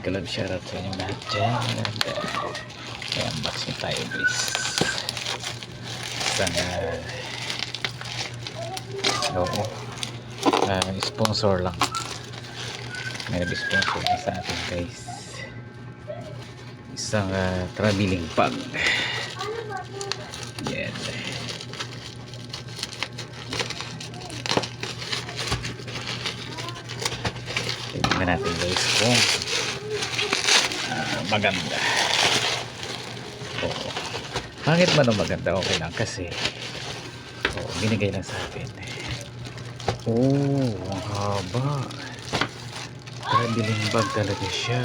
galab shoutout sa inyo lahat dyan. Kaya unboxing tayo guys. Uh, oo, ah, sponsor lang. May sponsor na sa atin guys. Isang ah, traveling bag. Yan. Tingnan natin guys kung maganda. Oo. Pangit man o maganda, okay lang kasi oo, binigay lang sa akin. Oh, ang haba. Traveling bag talaga siya.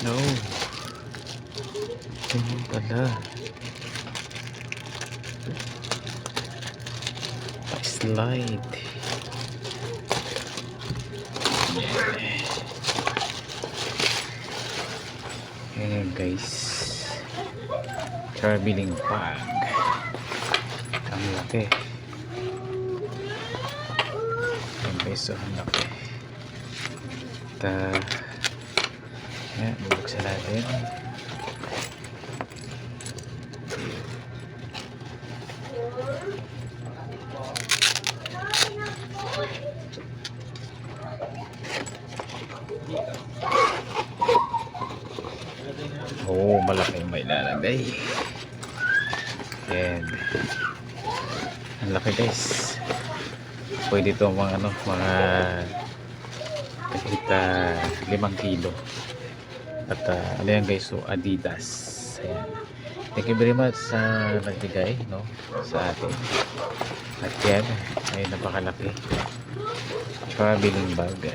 No. Ganyan pala. Pa-slide. Ayan guys. Traveling bag. Ang laki. Ayan guys, so ang laki. At, ayan, bubuksan natin. Malaki may lalagay. Yan. Ang laki guys. Pwede ito mga ano, mga kahit ah, limang kilo. At uh, ano yan guys, so Adidas. Ayan. Thank you very much sa nagbigay no, sa atin. At yan, ay napakalaki. Traveling bag.